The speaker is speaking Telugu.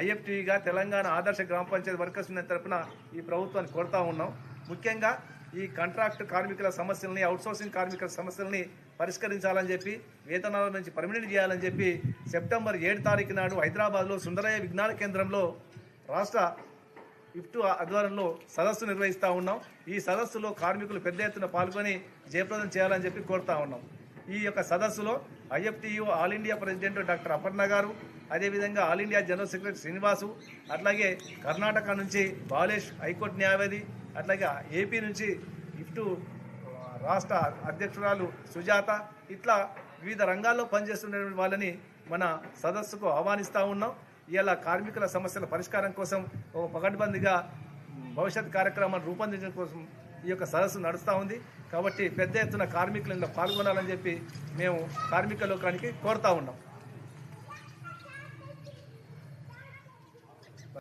ఐఎఫ్టీగా తెలంగాణ ఆదర్శ గ్రామ పంచాయతీ వర్కర్స్ యూనియన్ తరపున ఈ ప్రభుత్వాన్ని కోరుతా ఉన్నాం. ముఖ్యంగా ఈ కాంట్రాక్ట్ కార్మికుల సమస్యల్ని అవుట్సోర్సింగ్ కార్మికుల సమస్యల్ని పరిష్కరించాలని చెప్పి వేతనాల నుంచి పర్మినెంట్ చేయాలని చెప్పి సెప్టెంబర్ ఏడు తారీఖు నాడు హైదరాబాద్లో సుందరయ్య విజ్ఞాన కేంద్రంలో రాష్ట్ర ఇఫ్టు ఆధ్వర్యంలో సదస్సు నిర్వహిస్తూ ఉన్నాం. ఈ సదస్సులో కార్మికులు పెద్ద ఎత్తున పాల్గొని జయప్రదం చేయాలని చెప్పి కోరుతా ఉన్నాం. ఈ యొక్క సదస్సులో IFTU all India president doctor Aparna గారు అదేవిధంగా all India general secretary Srinivasu అట్లాగే కర్ణాటక నుంచి బాలేష్ హైకోర్టు న్యాయవాది అట్లాగే ఏపీ నుంచి ఇఫ్టు రాష్ట్ర అధ్యక్షురాలు సుజాత ఇట్లా వివిధ రంగాల్లో పనిచేస్తున్న వాళ్ళని మన సదస్సుకు ఆహ్వానిస్తూ ఉన్నాం. ఇలా కార్మికుల సమస్యల పరిష్కారం కోసం ఒక పకడ్బందీగా భవిష్యత్ కార్యక్రమాన్ని రూపొందించడం కోసం ఈ యొక్క సదస్సు నడుస్తూ ఉంది. కాబట్టి పెద్ద ఎత్తున కార్మికులు పాల్గొనాలని చెప్పి మేము కార్మిక లోకానికి కోరుతా ఉన్నాం.